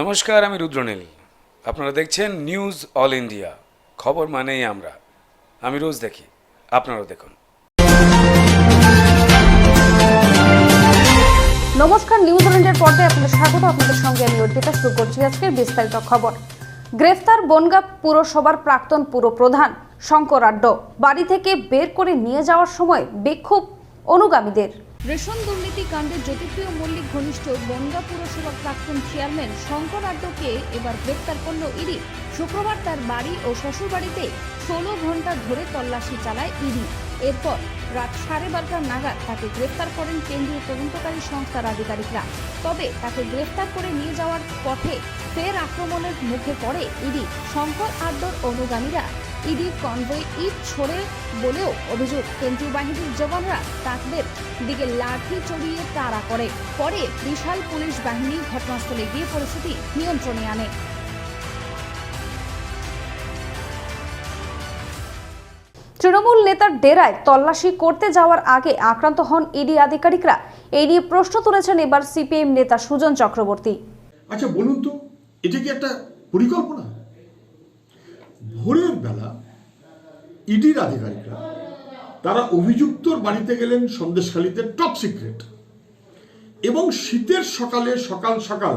নমস্কার, আমি রুদ্রনীল। আপনারা দেখছেন নিউজ অল ইন্ডিয়া খবর মানেই আমরা। আমি রোজ দেখি, আপনারাও দেখুন। নমস্কার নিউজ ওলেন্ডের পর্দায় আপনাদের স্বাগত। আপনাদের সঙ্গে আমি অর্পিতা, শুরু করছি আজকের বিস্তারিত খবর। গ্রেফতার বনগা পুরসভার প্রাক্তন পুরপ্রধান শঙ্কর আড্ড। বাড়ি থেকে বের করে নিয়ে যাওয়ার সময় বিক্ষোভ অনুগামীদের। রেশন দুর্নীতি কাণ্ডে জ্যোতিপ্রিয় মল্লিক ঘনিষ্ঠ বনগা পুরসভার প্রাক্তন চেয়ারম্যান শঙ্কর আড্ডকে এবার গ্রেপ্তার করল ইডি। শুক্রবার তার বাড়ি ও শ্বশুরবাড়িতে ষোলো ঘণ্টা ধরে তল্লাশি চালায় ইডি। এরপর রাত সাড়ে বারোটা নাগাদ তাকে গ্রেফতার করেন কেন্দ্রীয় তদন্তকারী সংস্থার আধিকারিকরা। তবে তাকে গ্রেফতার করে নিয়ে যাওয়ার পথে ফের আক্রমণের মুখে পড়ে ইডি। শঙ্কর আড্ডর অনুগামীরা ইডি কনভয় ইট ছড়ে বলেও অভিযোগ। কেন্দ্রীয় বাহিনীর জওয়ানরা তাদের দিকে লাঠি চড়িয়ে তাড়া করে। পরে বিশাল পুলিশ বাহিনী ঘটনাস্থলে গিয়ে পরিস্থিতি নিয়ন্ত্রণে আনে। তৃণমূল নেতার ডেরায় তল্লাশি করতে যাওয়ার আগে আক্রান্ত হন ইডি আধিকারিকরা। এই নিয়ে প্রশ্ন তুলেছেন এবার সিপিএম নেতা সুজন চক্রবর্তী। আচ্ছা বলুন তো এটা কি একটা পরিকল্পনা? ভোরের বেলা ইডির আধিকারিকরা। তারা অভিযুক্তর বাড়িতে গেলেন সন্দেশখালীতে টপ সিক্রেট। এবং শীতের সকালে সকাল সকাল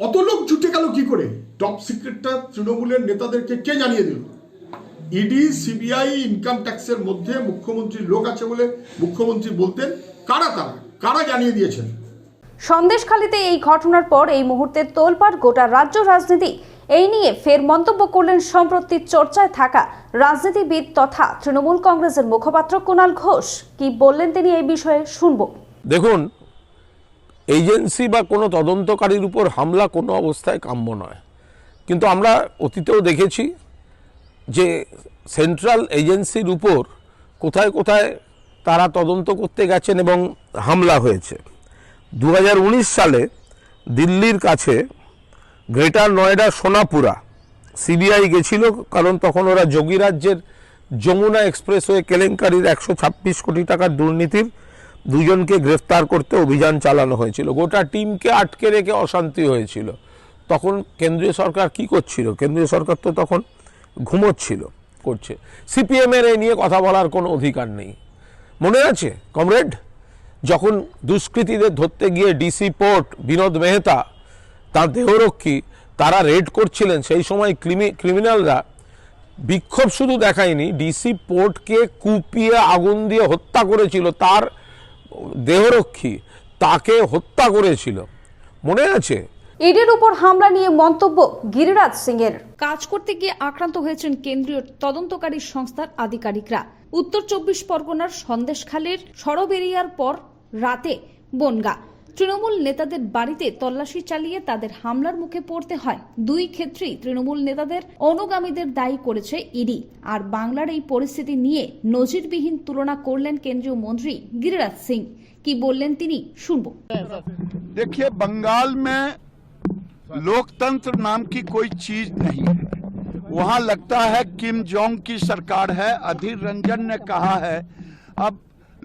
অত লোক জুটে গেল কি করে? টপ সিক্রেটটা তৃণমূলের নেতাদেরকে কে জানিয়ে দিল? ইডি, সিবিআই, ইনকাম ট্যাক্সের মধ্যে মুখ্যমন্ত্রীর লোক আছে বলে মুখ্যমন্ত্রী বলতেন, কারা তারা? কারা জানিয়ে দিয়েছেন? সন্দেশখালীতে এই ঘটনার পর এই মুহূর্তে তোলপাড় গোটা রাজ্য রাজনীতি এই নিয়ে ফের মন্তব্য করলেন সম্প্রতি চর্চায় থাকা রাজনীতিবিদ তথা তৃণমূল কংগ্রেসের মুখপাত্র কুণাল ঘোষ। কি বললেন তিনি এই বিষয়ে শুনব। দেখুন, এজেন্সি বা কোনো তদন্তকারীর উপর হামলা কোনো অবস্থায় কাম্য নয়। কিন্তু আমরা অতীতেও দেখেছি যে সেন্ট্রাল এজেন্সির উপর কোথায় কোথায় তারা তদন্ত করতে গেছেন এবং হামলা হয়েছে। দু হাজার উনিশ সালে দিল্লির কাছে গ্রেটার নয়ডা সোনাপুরা। সিবিআই গেছিল, কারণ তখন ওরা যোগীরাজ্যের যমুনা এক্সপ্রেসওয়ে কেলেঙ্কারির একশো ছাব্বিশ কোটি টাকার দুর্নীতির দুজনকে গ্রেফতার করতে অভিযান চালানো হয়েছিল। গোটা টিমকে আটকে রেখে অশান্তি হয়েছিল। তখন কেন্দ্রীয় সরকার কি করছিল? কেন্দ্রীয় সরকার তো তখন ঘুমোচ্ছিল, করছে। সিপিএমের এই নিয়ে কথা বলার কোনো অধিকার নেই। মনে আছে, কমরেড? যখন দুষ্কৃতীদের ধরতে গিয়ে ডিসি পোর্ট বিনোদ মেহতা তার দেহরক্ষী তারা রেড করছিলেন সেই সময় ক্রিমি- ক্রিমিনালরা বিক্ষোভ শুধু দেখায়নি ডিসি পোর্টকে কুপিয়ে আগুন দিয়ে হত্যা করেছিল তার দেহরক্ষী তাকে হত্যা করেছিল। মনে আছে? ইডির উপর হামলা নিয়ে মন্তব্য গিরিরাজ সিং এর কাজ করতে গিয়ে আক্রান্ত হয়েছেন কেন্দ্রীয় তদন্তকারী সংস্থার আধিকারিকরা। উত্তর চব্বিশ পরগনার সন্দেশখালের সরব এরিয়ার পর রাতে বনগা। তৃণমূল নেতাদের বাড়িতে তল্লাশি চালিয়ে তাদের হামলার মুখে পড়তে হয় দুই ক্ষেত্রেই তৃণমূল নেতাদের অনুগামীদের দায়ী করেছে ইডি আর বাংলার এই পরিস্থিতি নিয়ে নজিরবিহীন তুলনা করলেন কেন্দ্রীয় মন্ত্রী গিরিরাজ সিং কি বললেন তিনি শুনবো देखिए बंगाल में लोकतंत्र नाम की कोई चीज नहीं है वहां लगता है किम जोंग की सरकार है अधीर रंजन ने कहा है अब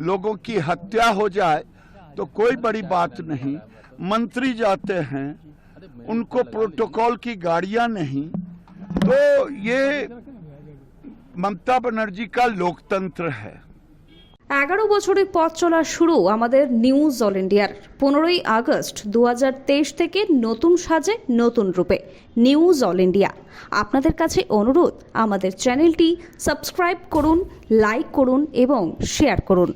लोगों की हत्या हो जाए तो कोई बड़ी बात नहीं मंत्री जाते हैं उनको प्रोटोकॉल की गाड़ियां नहीं तो ये ममता बनर्जी का लोकतंत्र है এগারো বছরের পথ চলা শুরু আমাদের নিউজ অল ইন্ডিয়ার পনেরোই আগস্ট দু থেকে নতুন সাজে নতুন রূপে নিউজ অল ইন্ডিয়া আপনাদের কাছে অনুরোধ আমাদের চ্যানেলটি সাবস্ক্রাইব করুন লাইক করুন এবং শেয়ার করুন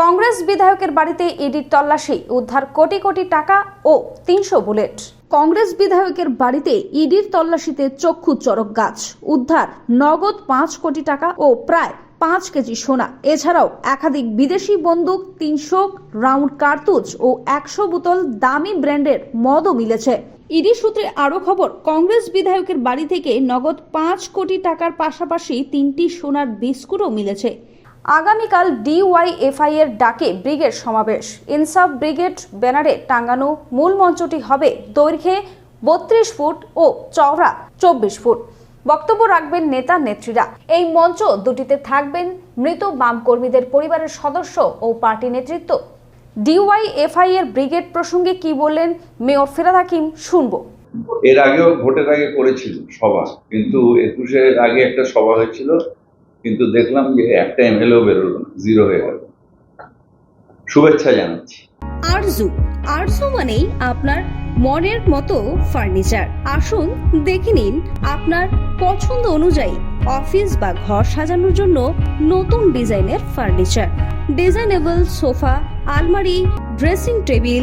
কংগ্রেস বিধায়কের বাড়িতে ইডির তল্লাশি, উদ্ধার কোটি কোটি টাকা ও তিনশো বুলেট। কংগ্রেস বিধায়কের বাড়িতে ইডির তল্লাশিতে চক্ষু চরক গাছ, উদ্ধার নগদ পাঁচ কোটি টাকা ও প্রায় পাঁচ কেজি সোনা। এছাড়াও একাধিক বিদেশি বন্দুক, তিনশো রাউন্ড কার্তুজ ও একশো বোতল দামি ব্র্যান্ডের মদও মিলেছে। ইডি সূত্রে আরও খবর, কংগ্রেস বিধায়কের বাড়ি থেকে নগদ পাঁচ কোটি টাকার পাশাপাশি তিনটি সোনার বিস্কুটও মিলেছে। আগামীকাল ডিওয়াইএফআই এর ডাকে ব্রিগেড সমাবেশ। ইনসাফ ব্রিগেড ব্যানারে টাঙ্গানো মূল মঞ্চটি হবে দৈর্ঘ্যে বত্রিশ ফুট ও চওড়া চব্বিশ ফুট। বক্তব্য রাখবেন নেতা নেত্রীরা। এই মঞ্চ দুটিতে থাকবেন মৃত বাম কর্মীদের পরিবারের সদস্য ও পার্টি নেতৃত্ব। ডিওয়াইএফআই এর ব্রিগেড প্রসঙ্গে কি বললেন মেয়র ফেরাদ হাকিম শুনব। এর আগেও ভোটের আগে করেছিল সভা, কিন্তু একুশের আগে একটা সভা হয়েছিল। কিন্তু দেখলাম যে একটা এমএলএও বেরোলো না জিরো হয়ে গেল। শুভেচ্ছা জানাচ্ছি। আরজু আরজু মানেই আপনার মনের মতো ফার্নিচার আসুন, দেখে নিন আপনার পছন্দ অনুযায়ী অফিস বা ঘর সাজানোর জন্য নতুন ডিজাইনের ফার্নিচার ডিজাইনেবল সোফা আলমারি dressing table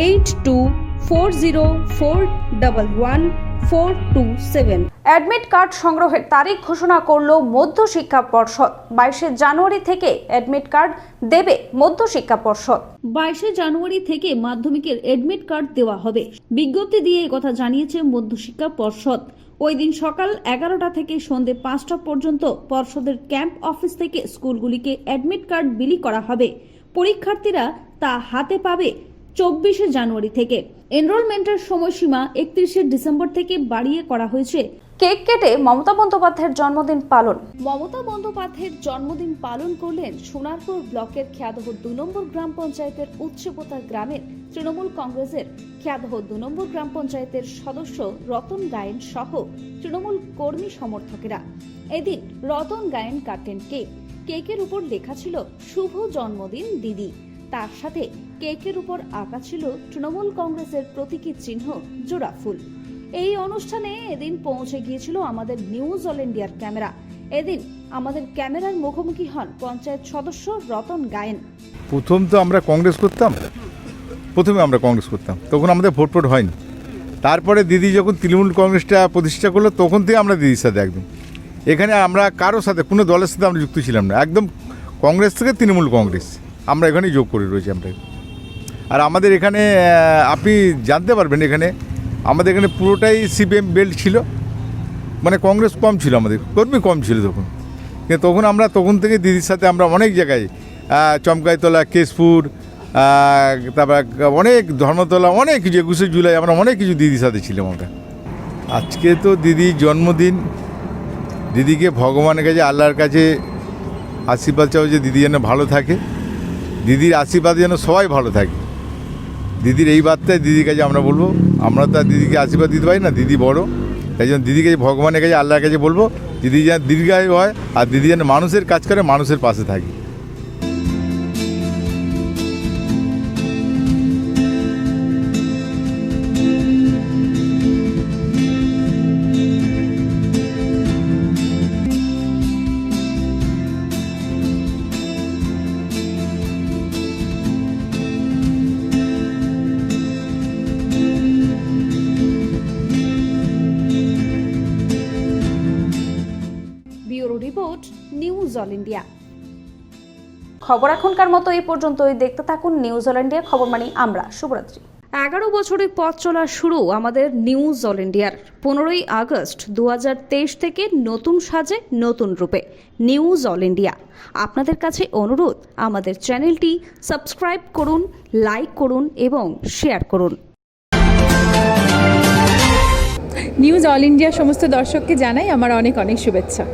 Eight two four zero four double one four two seven admit card সংগ্রহের তারিখ ঘোষণা করল মধ্য শিক্ষা পর্ষদ। বাইশে জানুয়ারি থেকে অ্যাডমিট কার্ড দেবে মধ্য শিক্ষা পর্ষদ। বাইশে জানুয়ারি থেকে মাধ্যমিকের অ্যাডমিট কার্ড দেওয়া হবে। বিজ্ঞপ্তি দিয়ে কথা জানিয়েছে মধ্য শিক্ষা পর্ষদ। ওই দিন সকাল এগারোটা থেকে সন্ধে পাঁচটা পর্যন্ত পর্ষদের ক্যাম্প অফিস থেকে স্কুলগুলিকে অ্যাডমিট কার্ড বিলি করা হবে। পরীক্ষার্থীরা তা হাতে পাবে চব্বিশে জানুয়ারি থেকে। এনরোলমেন্টের সময়সীমা একত্রিশে ডিসেম্বর থেকে বাড়িয়ে করা হয়েছে। কেক কেটে মমতা বন্দ্যোপাধ্যায়ের জন্মদিন পালন। মমতা বন্দ্যোপাধ্যায়ের জন্মদিন পালন করলেন সোনারপুর ব্লকের খ্যাদহ দু নম্বর গ্রাম পঞ্চায়েতের উচ্চপোতা গ্রামের তৃণমূল কংগ্রেসের খ্যাদহ দু নম্বর গ্রাম পঞ্চায়েতের সদস্য রতন গায়েন সহ তৃণমূল কর্মী সমর্থকেরা। এদিন রতন গায়েন কাটেন কেক। কেকের উপর লেখা ছিল, শুভ জন্মদিন, দিদি। তার সাথে কেকের উপর আঁকা ছিল তৃণমূল কংগ্রেসের প্রতীকী চিহ্ন জোড়া ফুল। এই অনুষ্ঠানে এদিন পৌঁছে গিয়েছিল আমাদের নিউজ অল ইন্ডিয়ার ক্যামেরা। এদিন আমাদের ক্যামেরার মুখোমুখি হন পঞ্চায়েত সদস্য রতন গায়েন। প্রথম তো আমরা কংগ্রেস করতাম। প্রথমে আমরা কংগ্রেস করতাম। তখন আমাদের ভোট ফোট হয়নি। তারপরে দিদি যখন তৃণমূল কংগ্রেসটা প্রতিষ্ঠা করল, তখন থেকে আমরা দিদির সাথে একদম এখানে আমরা কারোর সাথে, কোনো দলের সাথে আমরা যুক্ত ছিলাম না। একদম কংগ্রেস থেকে তৃণমূল কংগ্রেস। আমরা এখানেই যোগ করে রয়েছি আমরা। আর আমাদের এখানে আপনি জানতে পারবেন এখানে, আমাদের এখানে পুরোটাই সিপিএম বেল্ট ছিল। মানে কংগ্রেস কম ছিল আমাদের, কর্মী কম ছিল তখন। কিন্তু তখন আমরা, তখন থেকে দিদির সাথে আমরা অনেক জায়গায় চমকাইতলা, কেশপুর তারপর অনেক ধর্মতলা, অনেক কিছু, একুশে জুলাই আমরা অনেক কিছু দিদির সাথে ছিলাম আমরা। আজকে তো দিদির জন্মদিন, দিদিকে ভগবানের কাছে, আল্লাহর কাছে আশীর্বাদ চাও যে দিদি যেন ভালো থাকে। দিদির আশীর্বাদ যেন সবাই ভালো থাকে। দিদির এই বার্তায় দিদির কাছে আমরা বলব, আমরা তো দিদিকে আশীর্বাদ দিতে পারি না, দিদি বড়। তাই জন্য দিদিকে ভগবানের কাছে, আল্লাহর কাছে বলব, দিদি যেন দীর্ঘায়ু হয় আর দিদি যেন মানুষের কাজ করে, মানুষের পাশে থাকে। Report news all India. খবর এখনকার মতো এই পর্যন্তই। দেখতে থাকুন নিউজ অল ইন্ডিয়া খবর মানি আমরা শুভরাত্রি। এগারো বছরের পথ চলা শুরু আমাদের নিউজ অল ইন্ডিয়ার। পনেরোই আগস্ট দু হাজার তেইশ থেকে নতুন সাজে নতুন রূপে নিউজ অল ইন্ডিয়া। আপনাদের কাছে অনুরোধ আমাদের চ্যানেলটি সাবস্ক্রাইব করুন লাইক করুন এবং শেয়ার করুন। নিউজ অল ইন্ডিয়া সমস্ত দর্শককে জানাই আমার অনেক অনেক শুভেচ্ছা।